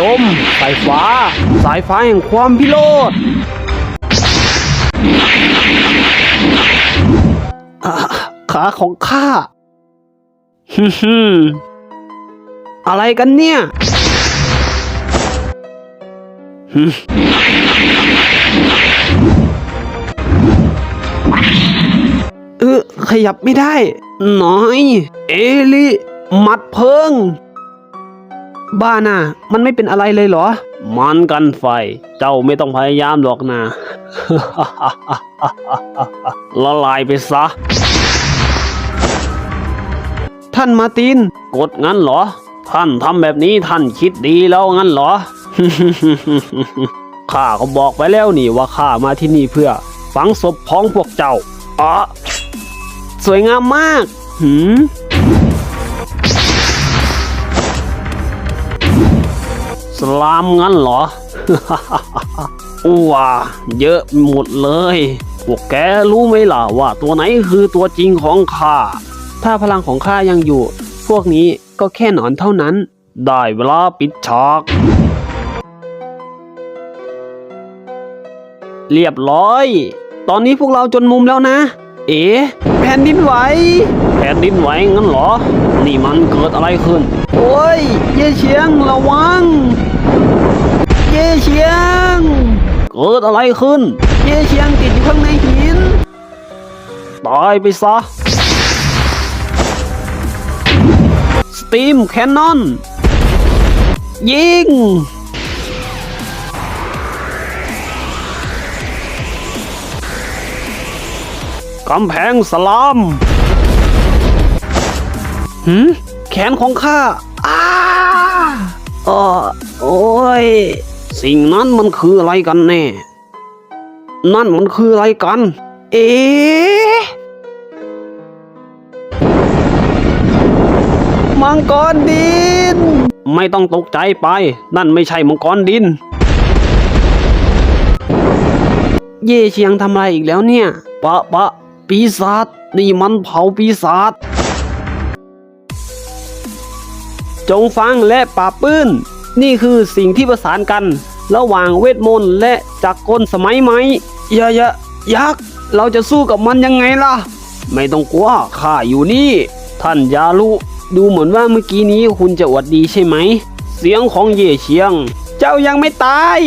ลม สายฟ้า สายฟ้าแห่งความพิโรธอะขาของข้าฮึมฮึมอะไรกันเนี่ยฮึมเออขยับไม่ได้ น้อย เอลิหมัดเพิง บ้าน่ะ มันไม่เป็นอะไรเลยเหรอ มันกันไฟ เจ้าไม่ต้องพยายามหรอกนะ ละลายไปซะ ท่านมาร์ติน กดงั้นเหรอ ท่านทำแบบนี้ท่านคิดดีแล้วงั้นเหรอ ข้าก็บอกไปแล้วนี่ว่าข้ามาที่นี่เพื่อ ฝังศพของพวกเจ้าอ๋อสวยงามมาก หืม สลามงั้นเหรอว้าเยอะหมดเลย พวกแกรู้ไหมล่ะว่าตัวไหนคือตัวจริงของข้า ถ้าพลังของข้ายังอยู่ พวกนี้ก็แค่หนอนเท่านั้น ได้เวลาปิดฉาก เรียบร้อย ตอนนี้พวกเราจนมุมแล้วนะ เอ๋แผ่นดินไหว แผ่นดินไหวงั้นเหรอ นี่มันเกิดอะไรขึ้น โอ้ย เย่เชียงระวัง เย่เชียง เกิดอะไรขึ้น เย่เชียงติดอยู่ข้างในหิน ตายไปซะ สตีมแคนนอน ยิง กำแพงสลามหืมแขนของข้าอ้าอ้อโอ้ย สิ่งนั้นมันคืออะไรกันแน่ นั่นมันคืออะไรกัน เอ๊มังกรดิน ไม่ต้องตกใจไป นั่นไม่ใช่มังกรดิน เย่เชียงทำอะไรอีกแล้วเนี่ย ปะปะ ปีศาจนี่มันเผาปีศาจจงฟังและปราบปื้น นี่คือสิ่งที่ประสานกัน ระหว่างเวทมนต์และจักรกลสมัยใหม่ย่าอย่ายักษ์เราจะสู้กับมันยังไงล่ะ ไม่ต้องกลัวข้าอยู่นี่ ท่านยาลุดูเหมือนว่าเมื่อกี้นี้คุณจะอวดดีใช่ไหม เสียงของเย่เชียง เจ้ายังไม่ตาย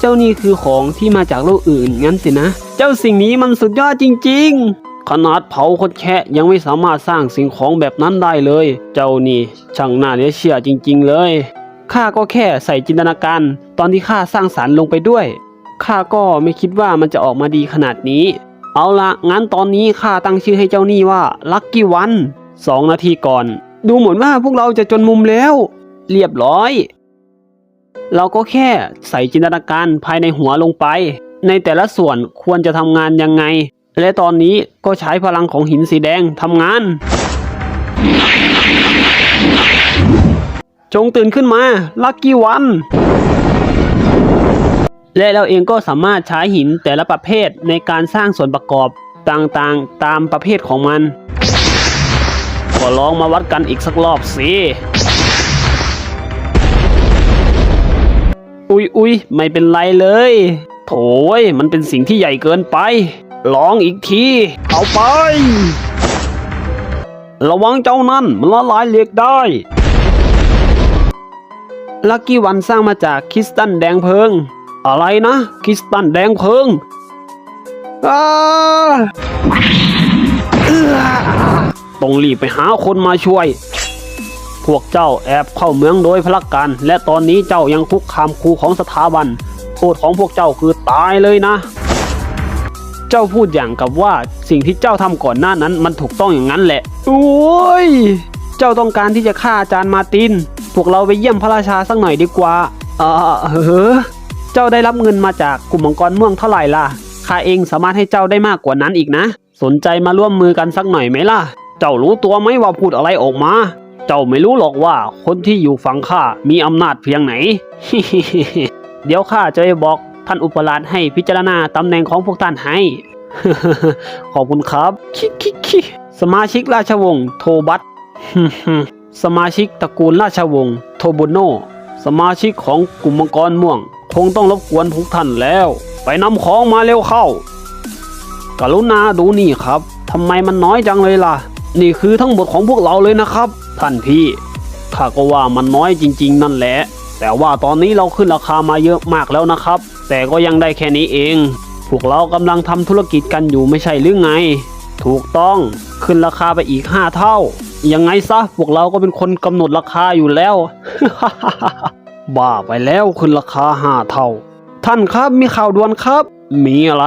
เจ้านี่คือของที่มาจากโลกอื่นงั้นสินะ เจ้าสิ่งนี้มันสุดยอดจริง ๆ ขนาดเผาคนแค่ยังไม่สามารถสร้างสิ่งของแบบนั้นได้เลย เจ้านี่ช่างน่าเหลือเชื่อจริง ๆ เลย ข้าก็แค่ใส่จินตนาการ ตอนที่ข้าสร้างสารรค์ลงไปด้วยข้าก็ไม่คิดว่ามันจะออกมาดีขนาดนี้ เอาละงั้นตอนนี้ข้าตั้งชื่อให้เจ้านี่ว่าลัคกี้วันสองนาทีก่อน ดูเหมือนว่าพวกเราจะจนมุมแล้ว เรียบร้อย เราก็แค่ใส่จินตนาการภายในหัวลงไป ในแต่ละส่วนควรจะทำงานยังไง และตอนนี้ก็ใช้พลังของหินสีแดงทำงาน จงตื่นขึ้นมา ลัคกี้วัน และเราเองก็สามารถใช้หินแต่ละประเภทในการสร้างส่วนประกอบต่างๆ ตามประเภทของมัน ก็ลองมาวัดกันอีกสักรอบสิ อุ๊ยอุ๊ยไม่เป็นไรเลย โถยมันเป็นสิ่งที่ใหญ่เกินไป ลองอีกที เอาไป ระวังเจ้านั่นมันละลายเหล็กได้ ลักกี้วันสร้างมาจากคริสตัลแดงเพิง อะไรนะคริสตัลแดงเพิงอาต้องรีบไปหาคนมาช่วย พวกเจ้าแอบเข้าเมืองโดยพลักการ และตอนนี้เจ้ายังคุกคามครูของสถาบัน โทษของพวกเจ้าคือตายเลยนะ เจ้าพูดอย่างกับว่าสิ่งที่เจ้าทำก่อนหน้านั้นมันถูกต้องอย่างนั้นแหละ โอ้ย เจ้าต้องการที่จะฆ่าอาจารย์มาติน พวกเราไปเยี่ยมพระราชาสักหน่อยดีกว่า เออเฮ้อเจ้าได้รับเงินมาจากกลุ่มมังกรม่วงเท่าไหร่ล่ะ ข้าเองสามารถให้เจ้าได้มากกว่านั้นอีกนะ สนใจมาร่วมมือกันสักหน่อยไหมล่ะ เจ้ารู้ตัวไหมว่าพูดอะไรออกมา เจ้าไม่รู้หรอกว่าคนที่อยู่ฝั่งข้ามีอำนาจเพียงไหน เดี๋ยวข้าจะไปบอกท่านอุปราชให้พิจารณาตำแหน่งของพวกท่านให้ ขอบคุณครับ คิคิคิสมาชิกราชวงศ์โทบัต สมาชิกตระกูลราชวงศ์โทบุโนสมาชิกของกลุ่มมังกรม่วง คงต้องรบกวนทุกท่านแล้ว ไปนำของมาเร็วเข้า กรุณาดูนี่ครับทำไมมันน้อยจังเลยล่ะ นี่คือทั้งหมดของพวกเราเลยนะครับ ท่านพี่ข้าก็ว่ามันน้อยจริง ๆ นั่นแหละ แต่ว่าตอนนี้เราขึ้นราคามาเยอะมากแล้วนะครับ แต่ก็ยังได้แค่นี้เอง พวกเรากำลังทำธุรกิจกันอยู่ไม่ใช่หรือไง ถูกต้องขึ้นราคาไปอีกห้าเท่า ยังไงซะพวกเราก็เป็นคนกำหนดราคาอยู่แล้ว บ้าไปแล้วขึ้นราคาห้าเท่า ท่านครับมีข่าวด่วนครับ มีอะไร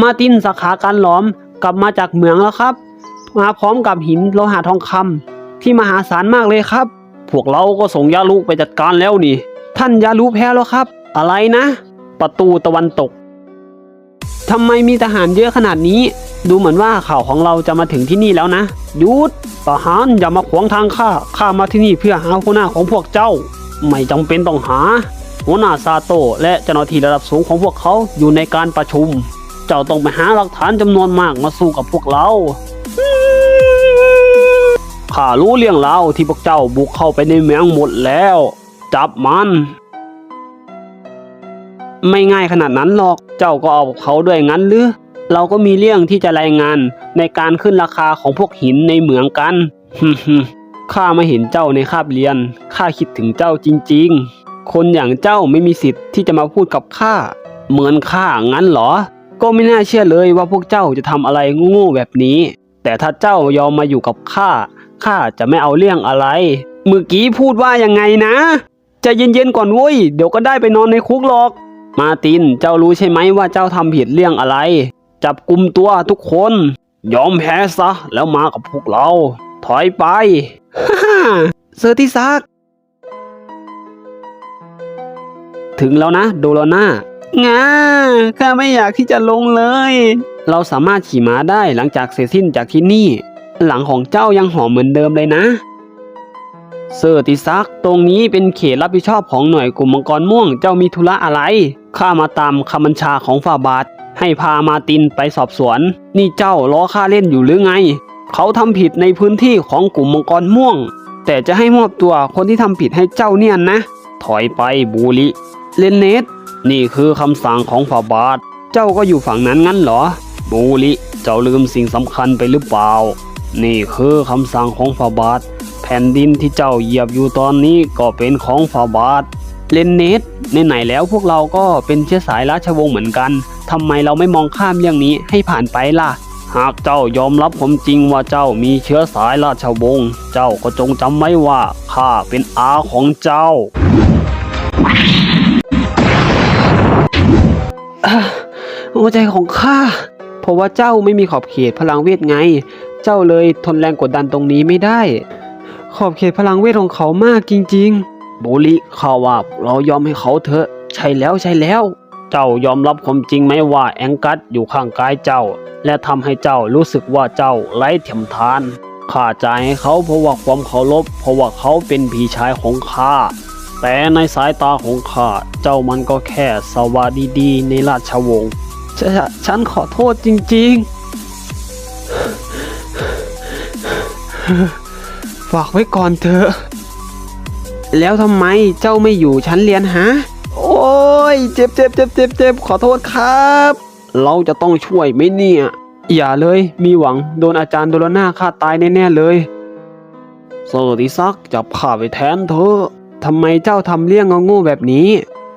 มาตินสาขาการหลอมกลับมาจากเมืองแล้วครับ มาพร้อมกับหินโลหะทองคำที่มหาศาลมากเลยครับ พวกเราก็ส่งยาลูกไปจัดการแล้วนี่ ท่านยาลูแพ้แล้วครับ อะไรนะ ประตูตะวันตก ทำไมมีทหารเยอะขนาดนี้ ดูเหมือนว่าข่าวของเราจะมาถึงที่นี่แล้วนะหยุดทหารอย่ามาขวางทางข้าข้ามาที่นี่เพื่อหาหัวหน้าของพวกเจ้า ไม่จำเป็นต้องหา หัวหน้าซาโตะและเจ้าหน้าที่ระดับสูงของพวกเขาอยู่ในการประชุม เจ้าต้องไปหาหลักฐานจำนวนมากมาสู้กับพวกเราข้ารู้เรื่องราวที่พวกเจ้าบุกเข้าไปในเมืองหมดแล้ว จับมัน ไม่ง่ายขนาดนั้นหรอก เจ้าก็เอาเขาด้วยงั้นหรือ เราก็มีเรื่องที่จะรายงานในการขึ้นราคาของพวกหินในเหมืองกันฮึมๆข้าไมาเห็นเจ้าในคาบเรียน ข้าคิดถึงเจ้าจริง ๆ คนอย่างเจ้าไม่มีสิทธิ์ที่จะมาพูดกับข้า เหมือนข้างั้นเหรอ ก็ไม่น่าเชื่อเลยว่าพวกเจ้าจะทำอะไรโง่ๆแบบนี้ แต่ถ้าเจ้ายอมมาอยู่กับข้า ข้าจะไม่เอาเรื่องอะไร เมื่อกี้พูดว่ายังไงนะ จะเย็นๆก่อนเว้ย เดี๋ยวก็ได้ไปนอนในคุกหรอก มาติน เจ้ารู้ใช่ไหมว่าเจ้าทำผิดเรื่องอะไร จับกลุ่มตัวทุกคน ยอมแพ้ซะ แล้วมากับพวกเรา ถอยไป ฮ่าเซอร์ติซัก ถึงแล้วนะ โดโลนางาข้าไม่อยากที่จะลงเลย เราสามารถขี่ม้าได้หลังจากเสร็จสิ้นจากที่นี่ หลังของเจ้ายังหอมเหมือนเดิมเลยนะ เซอร์ติซัก ตรงนี้เป็นเขตรับผิดชอบของหน่วยกลุ่มมังกรม่วง เจ้ามีธุระอะไร ข้ามาตามคำบัญชาของฝ่าบาท ให้พามาตินไปสอบสวน นี่เจ้าล้อข้าเล่นอยู่หรือไง เขาทำผิดในพื้นที่ของกลุ่มมังกรม่วง แต่จะให้มอบตัวคนที่ทำผิดให้เจ้าเนี่ยนะ ถอยไปบูริเลนเนตนี่คือคำสั่งของฝ่าบาท เจ้าก็อยู่ฝั่งนั้นงั้นเหรอ บูริเจ้าลืมสิ่งสำคัญไปหรือเปล่า นี่คือคำสั่งของฝ่าบาท แผ่นดินที่เจ้าเหยียบอยู่ตอนนี้ก็เป็นของฝ่าบาท เลนเนตในไหนๆแล้วพวกเราก็เป็นเชื้อสายราชวงศ์เหมือนกันทำไมเราไม่มองข้ามเรื่องนี้ให้ผ่านไปล่ะ หากเจ้ายอมรับผมจริงว่าเจ้ามีเชื้อสายราชวงศ์เจ้าก็จงจำไว้ว่าข้าเป็นอาของเจ้าหัวใจของข้าเพราะว่าเจ้าไม่มีขอบเขตพลังเวทไง เจ้าเลยทนแรงกดดันตรงนี้ไม่ได้ ขอบเขตพลังเวทของเขามากจริง ๆ บุริข้าว่าเรายอมให้เขาเถอะ ใช่แล้วใช่แล้ว เจ้ายอมรับความจริงไหมว่าแองกัสอยู่ข้างกายเจ้า และทำให้เจ้ารู้สึกว่าเจ้าไร้เทียมทานข้าจ่ายให้เขาเพราะว่าความเคารพเพราะว่าเขาเป็นพี่ชายของข้าแต่ในสายตาของข้าเจ้ามันก็แค่สวาดีๆในราชวงศ์ฉฉฉันขอโทษจริงๆ ฝากไว้ก่อนเถอะ แล้วทำไมเจ้าไม่อยู่ชั้นเรียนฮะ โอ้ย เจ็บเจ็บเจ็บเจ็บเจ็บขอโทษครับ เราจะต้องช่วยไหมเนี่ย อย่าเลย มีหวังโดนอาจารย์โดโลนาฆ่าตายแน่ๆเลยเซอร์ติซักจับข้าไปแทนเถอะทำไมเจ้าทำเรื่องงงูแบบนี้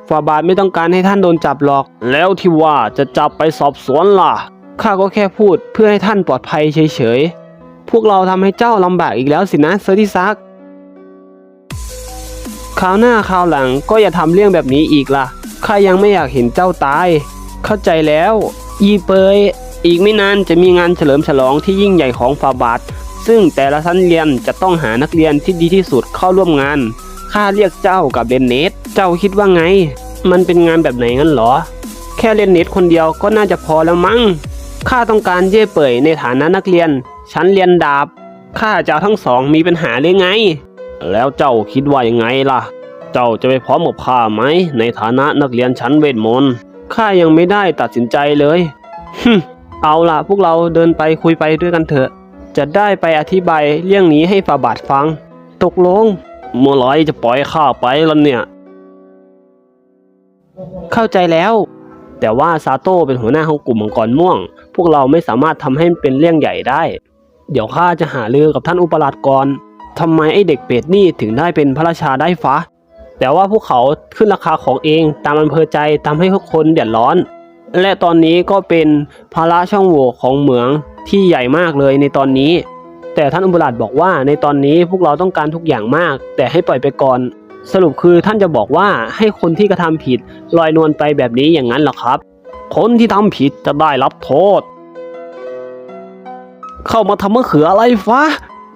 ฝ่าบาทไม่ต้องการให้ท่านโดนจับหรอก แล้วที่ว่าจะจับไปสอบสวนล่ะ ข้าก็แค่พูดเพื่อให้ท่านปลอดภัยเฉยๆ พวกเราทำให้เจ้าลำบากอีกแล้วสินะเซอร์ติซัก คราวหน้าคราวหลังก็อย่าทำเรื่องแบบนี้อีกล่ะข้ายังไม่อยากเห็นเจ้าตาย เข้าใจแล้ว ยีเปย อีกไม่นานจะมีงานเฉลิมฉลองที่ยิ่งใหญ่ของฝ่าบาทซึ่งแต่ละชั้นเรียนจะต้องหานักเรียนที่ดีที่สุดเข้าร่วมงาน ข้าเรียกเจ้ากับเรนเนตเจ้าคิดว่าไง มันเป็นงานแบบไหนงั้นหรอ แค่เรนเนตคนเดียวก็น่าจะพอแล้วมั้ง ข้าต้องการเย่เป่ยในฐานะนักเรียน ชั้นเรียนดาบ ข้าจะทั้งสองมีปัญหาหรือไง แล้วเจ้าคิดว่ายังไงล่ะ เจ้าจะไปพร้อมกับข้าไหม ในฐานะนักเรียนชั้นเวทมนต์ข้ายังไม่ได้ตัดสินใจเลยฮึเอาล่ะ พวกเราเดินไปคุยไปด้วยกันเถอะ จะได้ไปอธิบายเรื่องนี้ให้ฝาบาทฟัง ตกลง เมื่อไรจะปล่อยข้าไปแล้วเนี่ย เข้าใจแล้ว แต่ว่าซาโต้เป็นหัวหน้าของกลุ่มมังกรม่วง พวกเราไม่สามารถทำให้เป็นเรื่องใหญ่ได้ เดี๋ยวข้าจะหาลือกับท่านอุปราชก่อน ทำไมไอเด็กเป็ดนี่ถึงได้เป็นพระราชาได้ฟ้า แต่ว่าพวกเขาขึ้นราคาของเองตามอำเภอใจทำให้ทุกคนเดือดร้อน และตอนนี้ก็เป็นภาระช่องโหว่ของเหมืองที่ใหญ่มากเลยในตอนนี้ แต่ท่านอุปราชบอกว่าในตอนนี้พวกเราต้องการทุกอย่างมาก แต่ให้ปล่อยไปก่อน สรุปคือท่านจะบอกว่าให้คนที่กระทำผิดลอยนวลไปแบบนี้อย่างนั้นเหรอครับ คนที่ทำผิดจะได้รับโทษ เข้ามาทำมะเขืออะไรฟ้า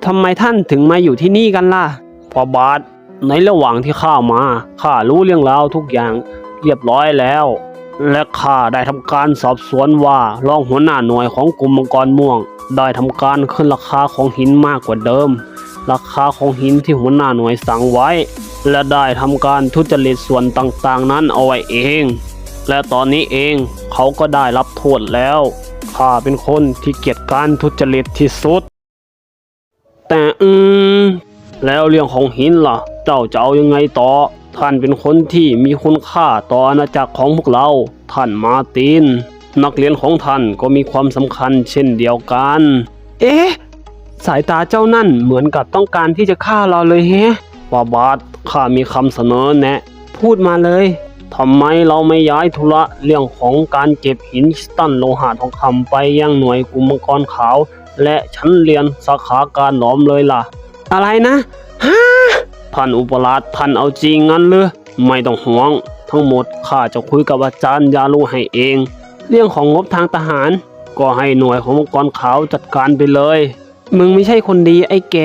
ทำไมท่านถึงมาอยู่ที่นี่กันล่ะพอบาท ในระหว่างที่ข้ามาข้ารู้เรื่องราวทุกอย่างเรียบร้อยแล้ว และข้าได้ทำการสอบสวนว่ารองหัวหน้าหน่วยของกลุ่มมังกรม่วง ได้ทำการขึ้นราคาของหินมากกว่าเดิม ราคาของหินที่หัวหน้าหน่วยสั่งไว้ และได้ทำการทุจริตส่วนต่างๆ นั้นเอาไว้เอง และตอนนี้เองเขาก็ได้รับโทษแล้วข้าเป็นคนที่เกียดการทุจริตที่สุด แต่อืม แล้วเรื่องของหินล่ะ เจ้าจะเอายังไงต่อ ท่านเป็นคนที่มีคุณค่าต่ออาณาจักรของพวกเรา ท่านมาร์ติน นักเรียนของท่านก็มีความสำคัญเช่นเดียวกัน เอ๊ะ สายตาเจ้านั่นเหมือนกับต้องการที่จะฆ่าเราเลยแฮะบาบาทข้ามีคำเสนอแนะ พูดมาเลยทำไมเราไม่ย้ายธุระเรื่องของการเก็บหินคริสตันโลหะทองคำไปยังหน่วยกลุ่มมังกรขาว และชั้นเรียนสาขาการหลอมเลยล่ะ อะไรนะฮะท่านอุปราชท่านเอาจริงงั้นหรือไม่ต้องห่วง ทั้งหมดข้าจะคุยกับอาจารย์ยาลูให้เอง เรื่องของงบทางทหาร ก็ให้หน่วยของมังกรขาวจัดการไปเลย มึงไม่ใช่คนดีไอ้แก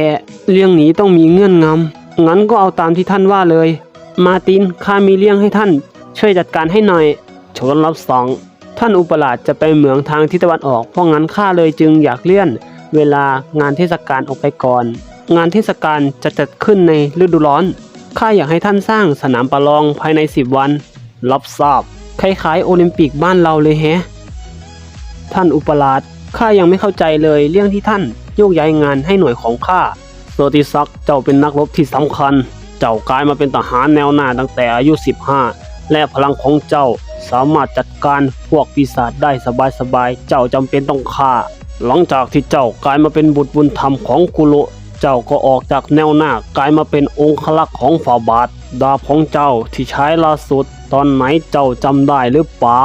เรื่องนี้ต้องมีเงื่อนงำงั้นก็เอาตามที่ท่านว่าเลย มาร์ตินข้ามีเรื่องให้ท่าน ช่วยจัดการให้หน่อยเชิญรับสั่งท่านอุปราชจะไปเหมืองทางทิศตะวันออก เพราะงั้นข้าเลยจึงอยากเลื่อน เวลางานเทศกาลออกไปก่อน งานเทศกาลจะจัดขึ้นในฤดูร้อน ข้าอยากให้ท่านสร้างสนามประลองภายใน 10 วัน รับทราบ คล้ายๆ โอลิมปิกบ้านเราเลยแฮะ ท่านอุปราชข้ายังไม่เข้าใจเลยเรื่องที่ท่านโยกย้ายงานให้หน่วยของข้าโซติซักเจ้าเป็นนักรบที่สำคัญ เจ้ากลายมาเป็นทหารแนวหน้าตั้งแต่อายุ 15 และพลังของเจ้า สามารถจัดการพวกปีศาจได้สบายๆ เจ้าจำเป็นต้องฆ่า หลังจากที่เจ้ากลายมาเป็นบุตรบุญธรรมของกุโระเจ้าก็ออกจากแนวหน้ากลายมาเป็นองค์ลักษ์ของฝาบาท ดาบของเจ้าที่ใช้ล่าสุด ตอนไหนเจ้าจำได้หรือเปล่า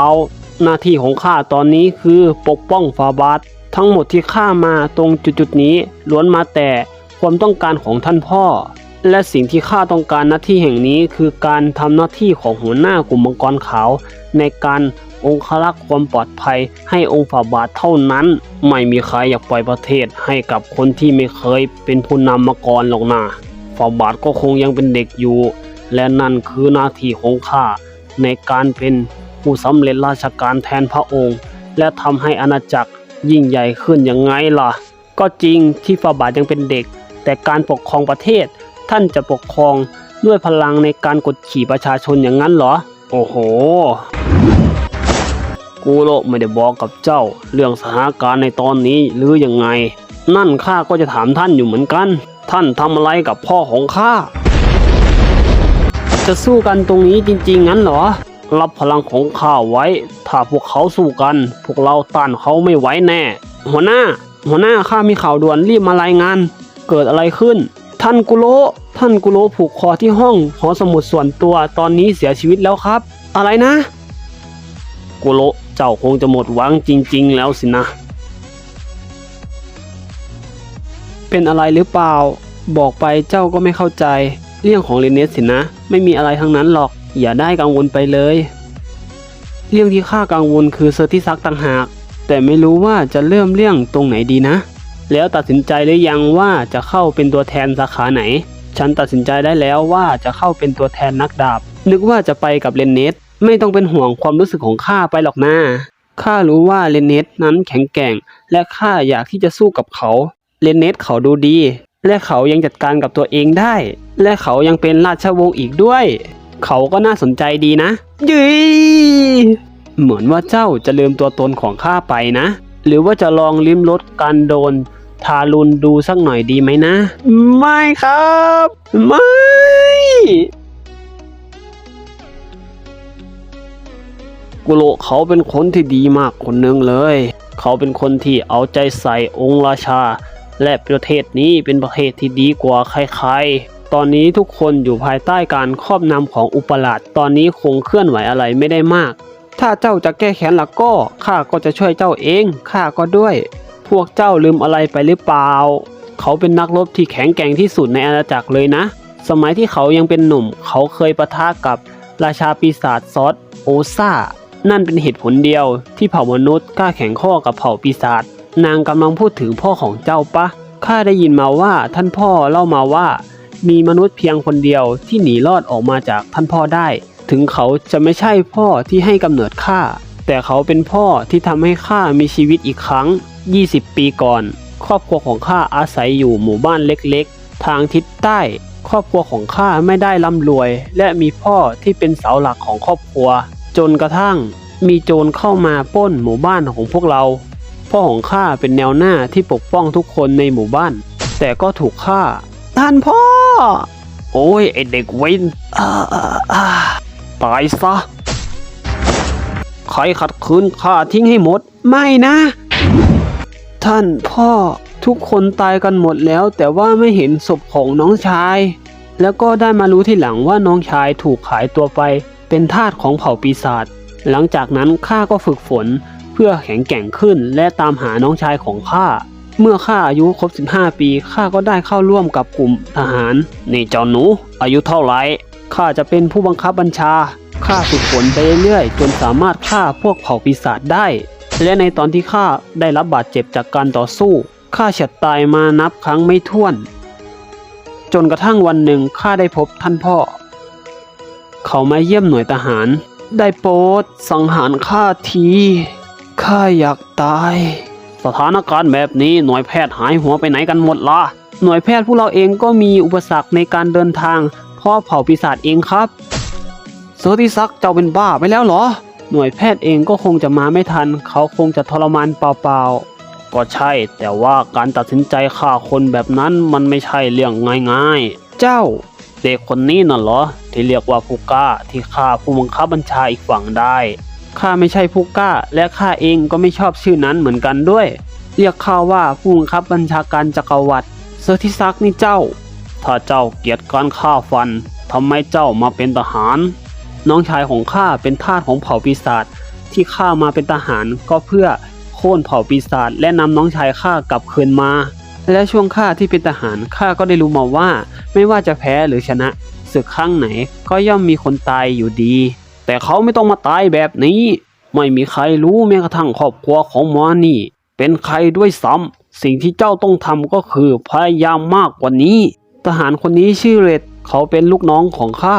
หน้าที่ของข้าตอนนี้คือปกป้องฝาบาท ทั้งหมดที่ข้ามาตรงจุดๆนี้ล้วนมาแต่ความต้องการของท่านพ่อ และสิ่งที่ข้าต้องการหน้าที่แห่งนี้คือการทำหน้าที่ของหัวหน้ากลุ่มมังกรขาว ในการองครักษ์ความปลอดภัยให้องค์ฝาบาทเท่านั้น ไม่มีใครอยากปล่อยประเทศให้กับคนที่ไม่เคยเป็นผู้นำมาก่อนหรอกนะฝาบาทก็คงยังเป็นเด็กอยู่ และนั่นคือหน้าที่ของข้าในการเป็นผู้สำเร็จราชการแทนพระองค์ และทำให้อาณาจักรยิ่งใหญ่ขึ้นยังไงล่ะ ก็จริงที่ฝาบาทยังเป็นเด็ก แต่การปกครองประเทศ ท่านจะปกครองด้วยพลังในการกดขี่ประชาชนอย่างนั้นเหรอ โอ้โห กูโลไม่ได้บอกกับเจ้า เรื่องสถานการณ์ในตอนนี้หรือยังไง นั่นข้าก็จะถามท่านอยู่เหมือนกัน ท่านทำอะไรกับพ่อของข้า จะสู้กันตรงนี้จริงๆงั้นเหรอ รับพลังของข้าไว้ ถ้าพวกเขาสู้กัน พวกเราต้านเขาไม่ไหวแน่ หัวหน้า หัวหน้าข้ามีข่าวด่วนรีบมารายงาน เกิดอะไรขึ้น ท่านกุโรท่านกุโรผูกคอที่ห้องหอสมุดส่วนตัวตอนนี้เสียชีวิตแล้วครับ อะไรนะ กุโรเจ้าคงจะหมดหวังจริง ๆ แล้วสินะ เป็นอะไรหรือเปล่า บอกไปเจ้าก็ไม่เข้าใจ เรื่องของเรเนสสินะ ไม่มีอะไรทั้งนั้นหรอก อย่าได้กังวลไปเลย เรื่องที่ข้ากังวลคือเซอร์ที่ซักต่างหาก แต่ไม่รู้ว่าจะเริ่มเรื่องตรงไหนดีนะ แล้วตัดสินใจหรือยังว่าจะเข้าเป็นตัวแทนสาขาไหน ฉันตัดสินใจได้แล้วว่าจะเข้าเป็นตัวแทนนักดาบ นึกว่าจะไปกับเรนเนสไม่ต้องเป็นห่วงความรู้สึกของข้าไปหรอกนะข้ารู้ว่าเรนเนสนั้นแข็งแกร่ง และข้าอยากที่จะสู้กับเขาเรนเนสเขาดูดี และเขายังจัดการกับตัวเองได้ และเขายังเป็นราชวงศ์อีกด้วย เขาก็น่าสนใจดีนะยืยเหมือนว่าเจ้าจะลืมตัวตนของข้าไปนะ หรือว่าจะลองลิ้มรสการโดน ทารุณดูสักหน่อยดีไหมนะ ไม่ครับ ไม่ กุโระเขาเป็นคนที่ดีมากคนหนึ่งเลย เขาเป็นคนที่เอาใจใส่องค์ราชา และประเทศนี้เป็นประเทศที่ดีกว่าใครๆ ตอนนี้ทุกคนอยู่ภายใต้การครอบนำของอุปราชตอนนี้คงเคลื่อนไหวอะไรไม่ได้มาก ถ้าเจ้าจะแก้แค้นล่ะก็ข้าก็จะช่วยเจ้าเองข้าก็ด้วย พวกเจ้าลืมอะไรไปหรือเปล่า เขาเป็นนักรบที่แข็งแกร่งที่สุดในอาณาจักรเลยนะ สมัยที่เขายังเป็นหนุ่ม เขาเคยปะทะกับราชาปีศาจซอสโอซ่า นั่นเป็นเหตุผลเดียวที่เผ่ามนุษย์กล้าแข่งข้อกับเผ่าปีศาจ นางกำลังพูดถึงพ่อของเจ้าปะ ข้าได้ยินมาว่าท่านพ่อเล่ามาว่า มีมนุษย์เพียงคนเดียวที่หนีรอดออกมาจากท่านพ่อได้ ถึงเขาจะไม่ใช่พ่อที่ให้กำเนิดข้า แต่เขาเป็นพ่อที่ทำให้ข้ามีชีวิตอีกครั้ง 20 ปีก่อน ครอบครัวของข้าอาศัยอยู่หมู่บ้านเล็กๆ ทางทิศใต้ ครอบครัวของข้าไม่ได้ร่ำรวย และมีพ่อที่เป็นเสาหลักของครอบครัว จนกระทั่ง มีโจรเข้ามาปล้นหมู่บ้านของพวกเรา พ่อของข้าเป็นแนวหน้าที่ปกป้องทุกคนในหมู่บ้าน แต่ก็ถูกฆ่า ท่านพ่อ โอ้ยไอเด็กเว้นอ่าอ่าอ่าตายซะใครขัดขืนข้าทิ้งให้หมด ไม่นะ ท่านพ่อทุกคนตายกันหมดแล้ว แต่ว่าไม่เห็นศพของน้องชาย แล้วก็ได้มารู้ทีหลังว่าน้องชายถูกขายตัวไป เป็นทาสของเผ่าปีศาจหลังจากนั้นข้าก็ฝึกฝนเพื่อแข็งแกร่งขึ้นและตามหาน้องชายของข้าเมื่อข้าอายุครบ 15 ปีข้าก็ได้เข้าร่วมกับกลุ่มทหารนี่จ้าหนู อายุเท่าไหร่ข้าจะเป็นผู้บังคับบัญชาข้าฝึกฝนไปเรื่อยๆจนสามารถฆ่าพวกเผ่าปีศาจได้ และในตอนที่ข้าได้รับบาดเจ็บจากการต่อสู้ข้าเฉียดตายมานับครั้งไม่ถ้วน จนกระทั่งวันหนึ่งข้าได้พบท่านพ่อ เขามาเยี่ยมหน่วยทหาร ได้โปรดสังหารข้าทีข้าอยากตาย สถานการณ์แบบนี้หน่วยแพทย์หายหัวไปไหนกันหมดละหน่วยแพทย์พวกเราเองก็มีอุปสรรคในการเดินทางเพราะเผ่าปีศาจเองครับโซติซักเจ้าเป็นบ้าไปแล้วเหรอ หน่วยแพทย์เองก็คงจะมาไม่ทัน เขาคงจะทรมานเปล่าๆ ก็ใช่ แต่ว่าการตัดสินใจฆ่าคนแบบนั้นมันไม่ใช่เรื่องง่ายๆ เจ้า เด็กคนนี้น่ะเหรอ ที่เรียกว่าผู้กล้าที่ฆ่าผู้บังคับบัญชาอีกฝั่งได้ข้าไม่ใช่ผู้กล้า และข้าเองก็ไม่ชอบชื่อนั้นเหมือนกันด้วย เรียกข้าว่าผู้บังคับบัญชาการจักรวรรดิเซอร์ทิซักนี่เจ้า ถ้าเจ้าเกลียดการฆ่าฟันทำไมเจ้ามาเป็นทหาร น้องชายของข้าเป็นทาสของเผ่าปีศาจที่ข้ามาเป็นทหารก็เพื่อโค่นเผ่าปีศาจและนำน้องชายข้ากลับคืนมา และช่วงข้าที่เป็นทหารข้าก็ได้รู้มาว่า ไม่ว่าจะแพ้หรือชนะศึกครั้งไหนก็ย่อมมีคนตายอยู่ดี แต่เขาไม่ต้องมาตายแบบนี้ ไม่มีใครรู้แม้กระทั่งครอบครัวของมอนี่ เป็นใครด้วยซ้ำสิ่งที่เจ้าต้องทำก็คือพยายามมากกว่านี้ ทหารคนนี้ชื่อเรดเขาเป็นลูกน้องของข้า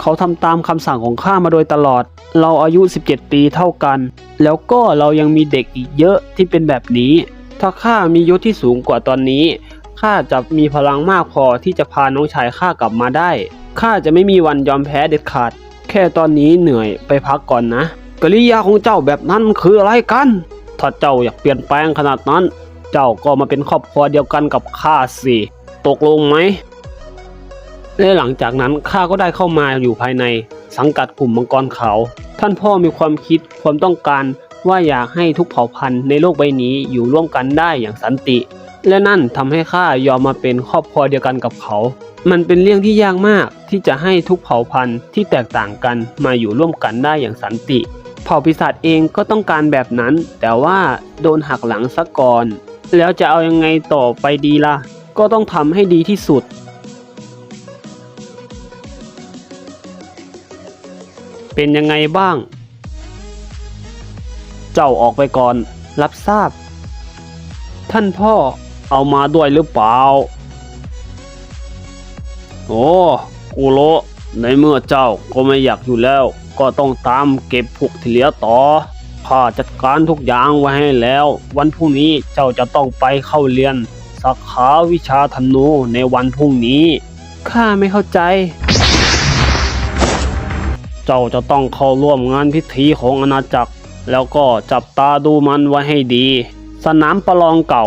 เขาทำตามคำสั่งของข้ามาโดยตลอด เราอายุ 17 ปีเท่ากัน แล้วก็เรายังมีเด็กอีกเยอะที่เป็นแบบนี้ ถ้าข้ามียศที่สูงกว่าตอนนี้ข้าจะมีพลังมากพอที่จะพาน้องชายข้ากลับมาได้ข้าจะไม่มีวันยอมแพ้เด็ดขาด แค่ตอนนี้เหนื่อยไปพักก่อนนะกริยาของเจ้าแบบนั้นมันคืออะไรกันถ้าเจ้าอยากเปลี่ยนแปลงขนาดนั้น เจ้าก็มาเป็นครอบครัวเดียวกันกับข้าสิตกลงไหม และหลังจากนั้นข้าก็ได้เข้ามาอยู่ภายในสังกัดกลุ่มมังกรเขาท่านพ่อมีความคิดความต้องการว่าอยากให้ทุกเผ่าพันธุ์ในโลกใบนี้อยู่ร่วมกันได้อย่างสันติ และนั่นทำให้ข้ายอมมาเป็นครอบครัวเดียวกันกับเขา มันเป็นเรื่องที่ยากมากที่จะให้ทุกเผ่าพันธุ์ที่แตกต่างกันมาอยู่ร่วมกันได้อย่างสันติ เผ่าปีศาจเองก็ต้องการแบบนั้น แต่ว่าโดนหักหลังซะก่อน แล้วจะเอายังไงต่อไปดีล่ะ ก็ต้องทำให้ดีที่สุด เป็นยังไงบ้าง เจ้าออกไปก่อน รับทราบ ท่านพ่อเอามาด้วยหรือเปล่า โอ้กูโลในเมื่อเจ้าก็ไม่อยากอยู่แล้ว ก็ต้องตามเก็บพวกที่เหลือต่อข้าจัดการทุกอย่างไว้ให้แล้ว วันพรุ่งนี้เจ้าจะต้องไปเข้าเรียนสาขาวิชาธนูในวันพรุ่งนี้ ข้าไม่เข้าใจ เจ้าจะต้องเข้าร่วมงานพิธีของอาณาจักร แล้วก็จับตาดูมันไว้ให้ดี สนามประลองเก่า